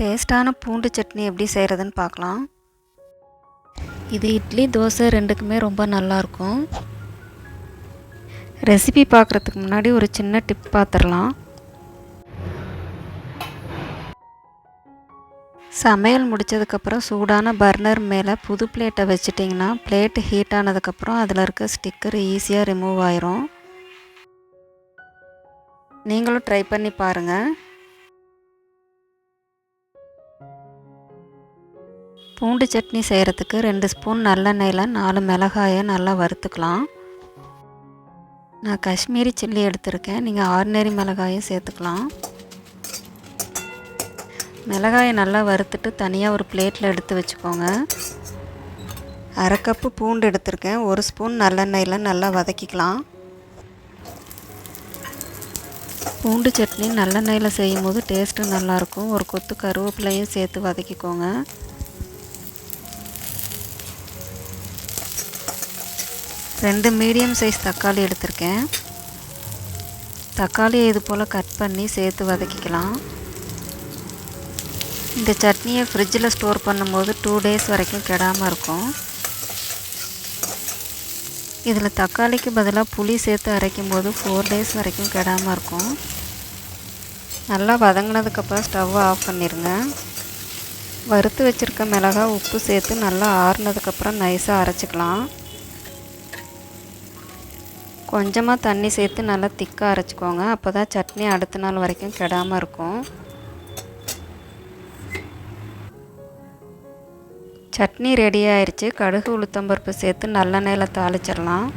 டேஸ்டான பூண்டு சட்னி எப்படி செய்கிறதுன்னு பார்க்கலாம். இது இட்லி தோசை ரெண்டுக்குமே ரொம்ப நல்லாயிருக்கும். ரெசிபி பார்க்குறதுக்கு முன்னாடி ஒரு சின்ன டிப் பார்த்துடலாம். சமையல் முடித்ததுக்கப்புறம் சூடான பர்னர் மேலே புது பிளேட்டை வச்சிட்டிங்கன்னா பிளேட்டு ஹீட் ஆனதுக்கப்புறம் அதில் இருக்க ஸ்டிக்கர் ஈஸியாக ரிமூவ் ஆயிரும். நீங்களும் ட்ரை பண்ணி பாருங்கள் பூண்டு சட்னி செய்கிறதுக்கு ரெண்டு ஸ்பூன் நல்லெண்ணெயில் நாலு மிளகாயை நல்லா வறுத்துக்கலாம். நான் காஷ்மீரி சில்லி எடுத்திருக்கேன். நீங்கள் ஆர்டினரி மிளகாயும் சேர்த்துக்கலாம். மிளகாயை நல்லா வறுத்துட்டு தனியாக ஒரு பிளேட்டில் எடுத்து வச்சுக்கோங்க. அரை கப்பு பூண்டு எடுத்திருக்கேன். ஒரு ஸ்பூன் நல்லெண்ணெயில் நல்லா வதக்கிக்கலாம். பூண்டு சட்னி நல்லெண்ணெயில் செய்யும் போது டேஸ்ட்டு நல்லாயிருக்கும் ஒரு கொத்து கருவேப்பிலையும் சேர்த்து வதக்கிக்கோங்க. ரெண்டு மீடியம் சைஸ் தக்காளி எடுத்திருக்கேன். தக்காளியை இது போல் கட் பண்ணி சேர்த்து வதக்கிக்கலாம். இந்த சட்னியை ஃப்ரிட்ஜில் ஸ்டோர் பண்ணும்போது டூ டேஸ் வரைக்கும் கெடாமல் இருக்கும். இதில் தக்காளிக்கு பதிலாக புளி சேர்த்து அரைக்கும் போது ஃபோர் டேஸ் வரைக்கும் கெடாமல் இருக்கும். நல்லா வதங்கினதுக்கப்புறம் ஸ்டவ்வை ஆஃப் பண்ணிடுங்க வறுத்து வச்சுருக்க மிளகாய் உப்பு சேர்த்து நல்லா ஆறுனதுக்கப்புறம் நைஸாக அரைச்சிக்கலாம். கொஞ்சமாக தண்ணி சேர்த்து நல்லா திக்காக அரைச்சிக்கோங்க. அப்போ தான் சட்னி அடுத்த நாள் வரைக்கும் கெடாமல் இருக்கும். சட்னி ரெடி ஆயிடுச்சு கடுகு உளுத்தம்பருப்பு சேர்த்து நல்லெண்ணெயில் தாளிச்சிடலாம்.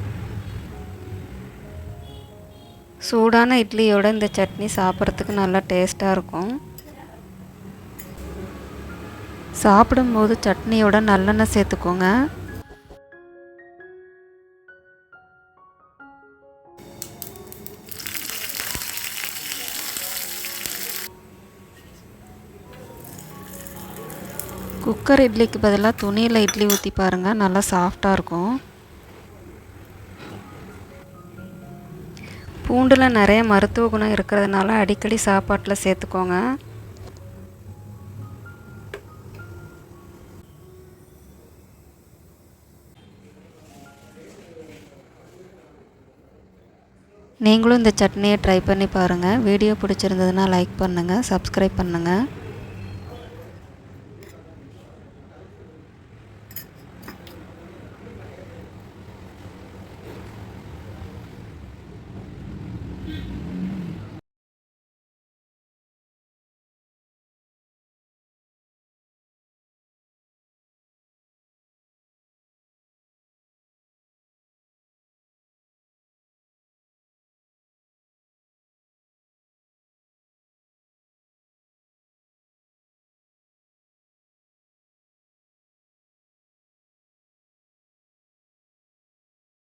சூடான இட்லியோட இந்த சட்னி சாப்பிட்றதுக்கு நல்லா டேஸ்ட்டாக இருக்கும். சாப்பிடும்போது சட்னியோட நல்லெண்ணெய் சேர்த்துக்கோங்க. குக்கர் இட்லிக்கு பதிலாக துணியில் இட்லி ஊற்றி பாருங்கள் நல்லா சாஃப்டாக இருக்கும். பூண்டில் நிறைய மருத்துவ குணம் இருக்கிறதுனால அடிக்கடி சாப்பாட்டில் சேர்த்துக்கோங்க. நீங்களும் இந்த சட்னியை ட்ரை பண்ணி பாருங்கள் வீடியோ பிடிச்சிருந்ததுன்னா லைக் பண்ணுங்கள் சப்ஸ்கிரைப் பண்ணுங்கள்